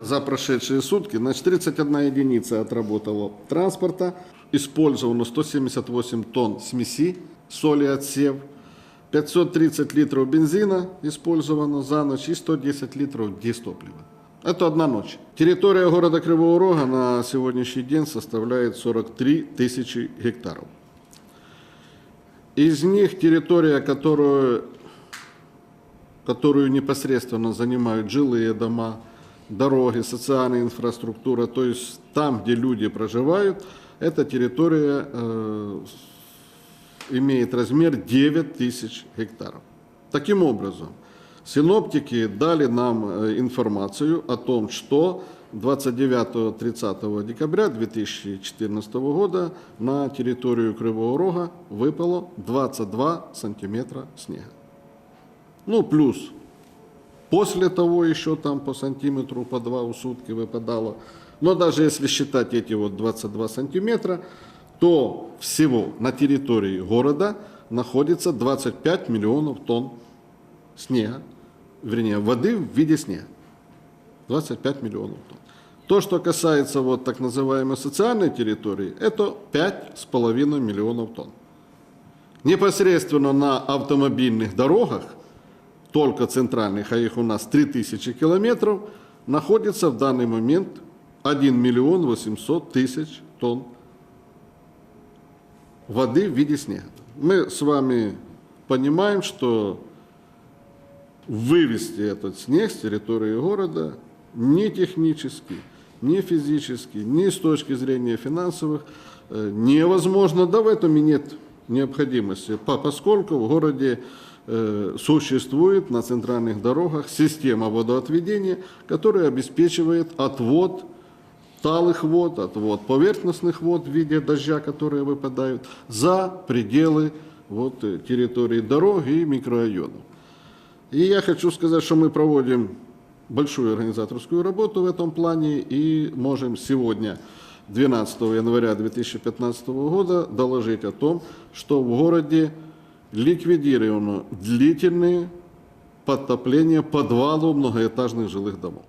За прошедшие сутки значит, 31 единица отработала транспорта, использовано 178 тонн смеси, соли отсев, 530 литров бензина использовано за ночь и 110 литров дистоплива. Это одна ночь. Территория города Кривого Рога на сегодняшний день составляет 43 тысячи гектаров. Из них территория, которую, которую непосредственно занимают жилые дома, дороги, социальная инфраструктура, то есть там, где люди проживают, эта территория э, имеет размер 9 тысяч гектаров. Таким образом, синоптики дали нам э, информацию о том, что 29-30 декабря 2014 года на территорию Кривого Рога выпало 22 сантиметра снега. Ну, плюс После того еще там по сантиметру, по два в сутки выпадало. Но даже если считать эти вот 22 сантиметра, то всего на территории города находится 25 миллионов тонн снега, вернее, воды в виде снега. 25 миллионов тонн. То, что касается вот так называемой социальной территории, это 5,5 миллионов тонн. Непосредственно на автомобильных дорогах только центральных, а их у нас 3000 километров, находится в данный момент 1 миллион 800 тысяч тонн воды в виде снега. Мы с вами понимаем, что вывести этот снег с территории города ни технически, ни физически, ни с точки зрения финансовых э, невозможно, да в этом и нет необходимости, по- поскольку в городе существует на центральных дорогах система водоотведения, которая обеспечивает отвод талых вод, отвод поверхностных вод в виде дождя, которые выпадают, за пределы вот, э, территории дорог и микрорайонов. И я хочу сказать, что мы проводим большую организаторскую работу в этом плане и можем сегодня, 12 января 2015 года, доложить о том, что в городе ликвидировано длительные подтопления подвалов многоэтажных жилых домов.